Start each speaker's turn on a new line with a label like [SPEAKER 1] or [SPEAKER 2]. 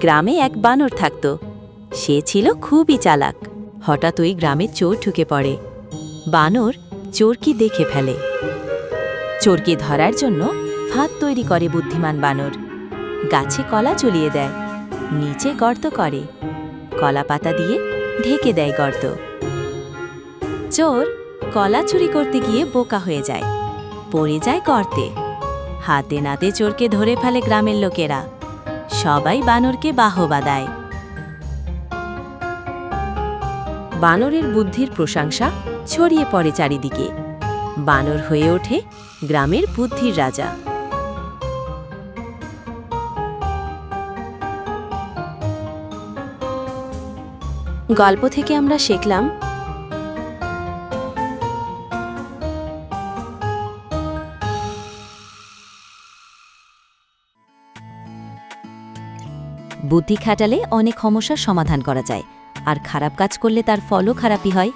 [SPEAKER 1] গ্রামে এক বানর থাকত। সে ছিল খুবই চালাক। হঠাৎ ওই গ্রামে চোর ঢুকে পড়ে। বানর চোরকে দেখে ফেলে। চোরকে ধরার জন্য ফাঁদ তৈরি করে বুদ্ধিমান বানর। গাছে কলা চলিয়ে দেয়। নিচে গর্ত করে। কলা পাতা দিয়ে ঢেকে দেয় গর্ত। চোর কলা চুরি করতে গিয়ে বোকা হয়ে যায়। পড়ে যায় গর্তে। হাতে নাতে চোরকে ধরে ফেলে গ্রামের লোকেরা। সবাই বানরকে বাহবা দেয়। বানরের বুদ্ধির প্রশংসা ছড়িয়ে পড়ে চারিদিকে। বানর হয়ে ওঠে গ্রামের বুদ্ধির রাজা। গল্প থেকে আমরা শিখলাম বুদ্ধি খাটালে অনেক সমস্যার সমাধান করা যায়। আর খারাপ কাজ করলে তার ফলও খারাপই হয়।